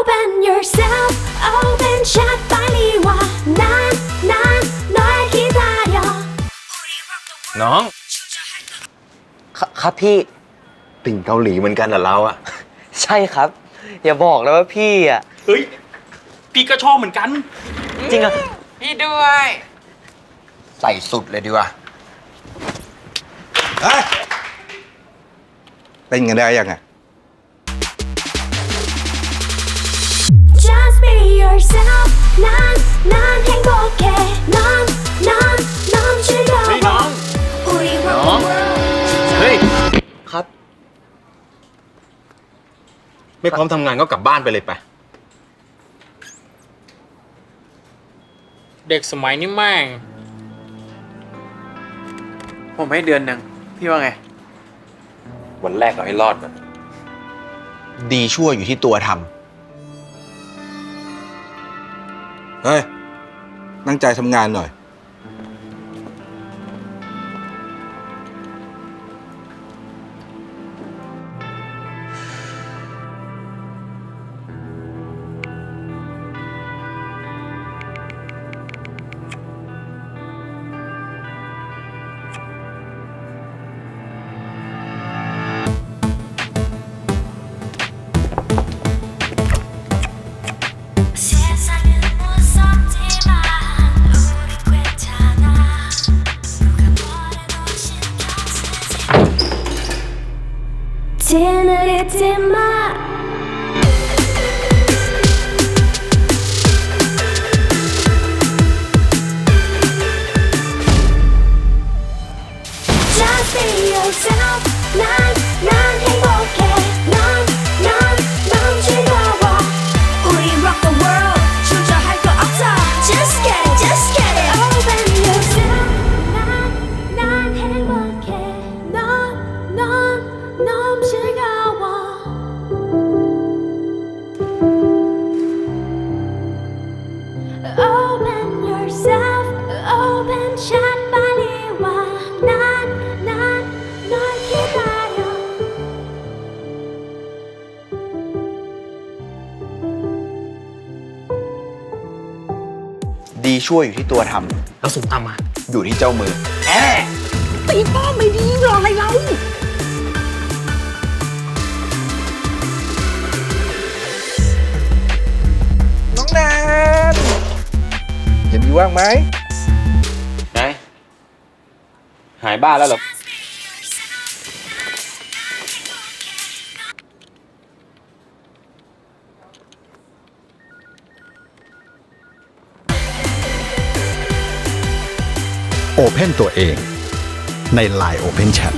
Open yourself Open chat ไปลีว่นานนานน้อยคิดาเดีน้อง ครับพี่ ติ่งเกาหลีเหมือนกันเหรอเราอะใช่ครับ อย่าบอกนะว่าพี่อะเฮ้ย พี่ก็ชอบเหมือนกัน จริงอะพี่ด้วย ใส่สุดเลยดีกว่าเล่นกันได้ยังไง yourself นั้นนั้นแห่โอเคน้องน้องน้องช่วยเอกน้องน้อง เฮ้ย ครับ ไม่พร้อมทำงานก็กลับบ้านไปเลยไป เด็กสมัยนี้แม่ง ผมให้เดือนหนึ่งพี่ว่าไง วันแรกเราให้รอดก่อน ดีชั่วอยู่ที่ตัวทำ เฮ้ยตั้งใจทำงานหน่อย Just be yourself, なん、なん、hey, ดีชั่วอยู่ที่ตัวทแล้วสูงตามมาำอยู่ที่เจ้ามือตีป้อมไม่ดีรออะไรเรา น้องแนนเห็นอยู่ว่างไหม หายบ้าแล้วเหรอ โอเพนตัวเองใน Line Open Chat